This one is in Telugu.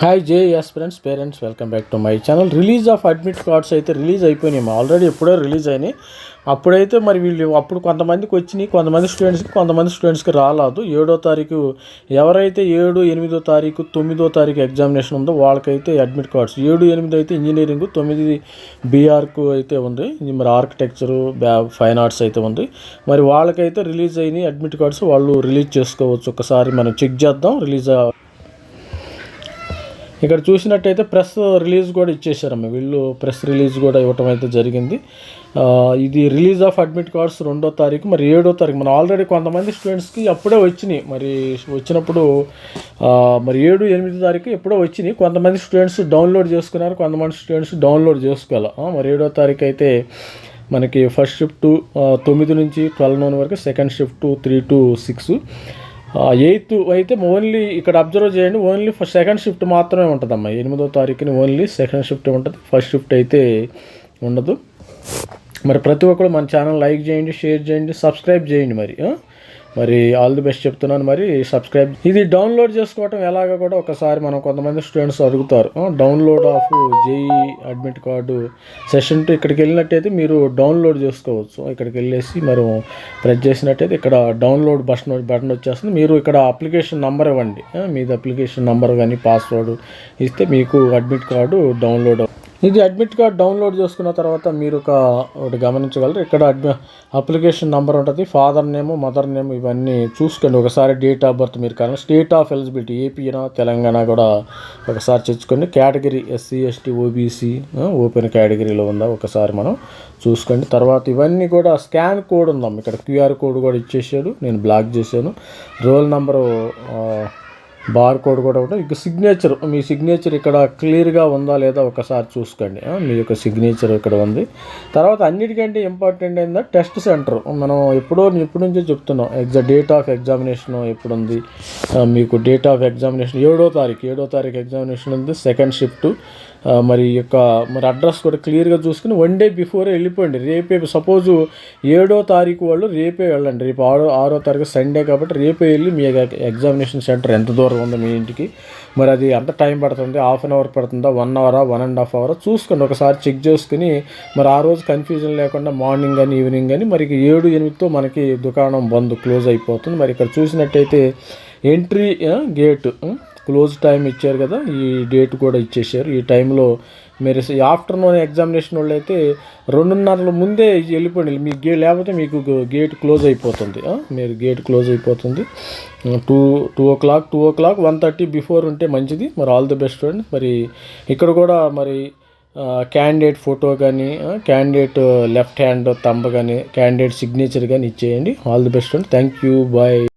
Hi J S friends parents welcome back to my channel release of admit cards అయితే రిలీజ్ అయిపోయినాయి ఆల్రెడీ ఎప్పుడో రిలీజ్ అయినాయి. అప్పుడైతే మరి వీళ్ళు అప్పుడు కొంతమందికి వచ్చినాయి కొంతమంది స్టూడెంట్స్కి కొంతమంది స్టూడెంట్స్కి రాలేదు. ఏడో తారీఖు ఎవరైతే ఏడు ఎనిమిదో తారీఖు తొమ్మిదో తారీఖు ఎగ్జామినేషన్ ఉందో వాళ్ళకైతే అడ్మిట్ కార్డ్స్ ఏడు ఎనిమిది అయితే ఇంజనీరింగ్ తొమ్మిది బీఆర్కు అయితే ఉంది. మరి ఆర్కిటెక్చరు బ్యా ఫైన్ ఆర్ట్స్ అయితే ఉంది. మరి వాళ్ళకైతే రిలీజ్ అయినాయి అడ్మిట్ కార్డ్స్ వాళ్ళు రిలీజ్ చేసుకోవచ్చు. ఒకసారి మనం చెక్ చేద్దాం. రిలీజ్ ఇక్కడ చూసినట్టయితే ప్రెస్ రిలీజ్ కూడా ఇచ్చేసారమ్మ వీళ్ళు ప్రెస్ రిలీజ్ కూడా ఇవ్వటం అయితే జరిగింది. ఇది రిలీజ్ ఆఫ్ అడ్మిట్ కార్డ్స్ రెండో తారీఖు మరి ఏడో తారీఖు. మనం ఆల్రెడీ కొంతమంది స్టూడెంట్స్కి అప్పుడే వచ్చినాయి. మరి వచ్చినప్పుడు మరి ఏడు ఎనిమిది తారీఖు ఎప్పుడో వచ్చినాయి. కొంతమంది స్టూడెంట్స్ డౌన్లోడ్ చేసుకున్నారు కొంతమంది స్టూడెంట్స్ డౌన్లోడ్ చేసుకోవాలి? మరి ఏడో తారీఖు అయితే మనకి ఫస్ట్ షిఫ్ట్ తొమ్మిది నుంచి ట్వెల్వ్ నోన్ వరకు second shift three to six. Eighth అయితే ఓన్లీ ఇక్కడ అబ్జర్వ్ చేయండి ఓన్లీ ఫస్ట్ సెకండ్ షిఫ్ట్ మాత్రమే ఉంటుందమ్మా. ఎనిమిదో తారీఖుని ఓన్లీ సెకండ్ షిఫ్ట్ ఉంటుంది. ఫస్ట్ షిఫ్ట్ అయితే ఉండదు. మరి ప్రతి ఒక్కరు మన ఛానల్ లైక్ చేయండి షేర్ చేయండి సబ్స్క్రైబ్ చేయండి మరి మరి ఆల్ ది బెస్ట్ చెప్తున్నాను. మరి సబ్స్క్రైబ్ ఇది డౌన్లోడ్ చేసుకోవటం ఎలాగ కూడా ఒకసారి మనం కొంతమంది స్టూడెంట్స్ అడుగుతారు. Download of JEE admit card session two ఇక్కడికి వెళ్ళినట్టయితే మీరు డౌన్లోడ్ చేసుకోవచ్చు. ఇక్కడికి వెళ్ళేసి మరి ప్రెస్ చేసినట్టయితే ఇక్కడ డౌన్లోడ్ బటన్ బటన్ వచ్చేస్తుంది. మీరు ఇక్కడ అప్లికేషన్ నంబర్ ఇవ్వండి. మీది అప్లికేషన్ నంబర్ కానీ పాస్వర్డ్ ఇస్తే మీకు అడ్మిట్ కార్డు డౌన్లోడ్ ఇది అడ్మిట్ కార్డ్ డౌన్లోడ్ చేసుకున్న తర్వాత మీరు ఒక ఒకటి గమనించగలరు. ఇక్కడ అడ్మి అప్లికేషన్ నెంబర్ ఉంటుంది ఫాదర్ నేమ్ మదర్ నేమ్ ఇవన్నీ చూసుకోండి. ఒకసారి డేట్ ఆఫ్ బర్త్ మీరు కానీ స్టేట్ ఆఫ్ ఎలిజిబిలిటీ ఏపీనా తెలంగాణ కూడా ఒకసారి తెచ్చుకోండి. Category SC ST OBC open కేటగిరీలో ఉందా ఒకసారి మనం చూసుకోండి. తర్వాత ఇవన్నీ కూడా స్కాన్ కోడ్ ఉందాం ఇక్కడ క్యూఆర్ కోడ్ కూడా ఇచ్చేసాడు నేను బ్లాక్ చేశాను. రోల్ నెంబరు బార్కోడ్ కూడా ఉంటుంది ఇక సిగ్నేచర్ మీ సిగ్నేచర్ ఇక్కడ క్లియర్గా ఉందా లేదా ఒకసారి చూసుకోండి. మీ యొక్క సిగ్నేచర్ ఇక్కడ ఉంది. తర్వాత అన్నిటికంటే ఇంపార్టెంట్ ఏంటంటే టెస్ట్ సెంటర్ మనం ఎప్పుడో ఎప్పటి నుంచో చెప్తున్నాం. ఎగ్జా డేట్ ఆఫ్ ఎగ్జామినేషన్ ఎప్పుడు ఉంది మీకు డేట్ ఆఫ్ ఎగ్జామినేషన్ ఏడో తారీఖు ఏడో తారీఖు ఎగ్జామినేషన్ ఉంది. సెకండ్ షిఫ్ట్ మరి యొక్క మరి అడ్రస్ కూడా క్లియర్గా చూసుకుని వన్ డే బిఫోరే వెళ్ళిపోండి. రేపే సపోజు ఏడో తారీఖు వాళ్ళు రేపే వెళ్ళండి. రేపు ఆరో ఆరో తారీఖు సండే కాబట్టి రేపే వెళ్ళి మీ ఎగ్జామినేషన్ సెంటర్ ఎంత దూరం ఉందో మీ ఇంటికి. మరి అది ఎంత టైం పడుతుంది? హాఫ్ అన్ అవర్ పడుతుందా? వన్ అవరా? వన్ అండ్ హాఫ్ అవరా? చూసుకోండి. ఒకసారి చెక్ చేసుకుని మరి ఆ రోజు కన్ఫ్యూజన్ లేకుండా మార్నింగ్ కానీ ఈవినింగ్ కానీ మరి ఏడు ఎనిమిదితో మనకి దుకాణం బంద్ క్లోజ్ అయిపోతుంది. మరి ఇక్కడ చూసినట్టయితే ఎంట్రీ గేట్ క్లోజ్ టైం ఇచ్చారు కదా ఈ డేట్ కూడా ఇచ్చేసారు ఈ టైంలో మీరు ఆఫ్టర్నూన్ ఎగ్జామినేషన్ వాళ్ళు అయితే రెండున్నరల ముందే వెళ్ళిపోండి. మీ గే లేకపోతే మీకు గేట్ క్లోజ్ అయిపోతుంది. మీరు గేట్ క్లోజ్ అయిపోతుంది. Two two o'clock two o'clock one thirty before ఉంటే మంచిది. మరి ఆల్ ది బెస్ట్ అండి మరి ఇక్కడ కూడా మరి క్యాండిడేట్ ఫోటో కానీ క్యాండిడేట్ లెఫ్ట్ హ్యాండ్ తంబ కానీ క్యాండిడేట్ సిగ్నేచర్ కానీ ఇచ్చేయండి. ఆల్ ది బెస్ట్ అండి థ్యాంక్ యూ. బాయ్.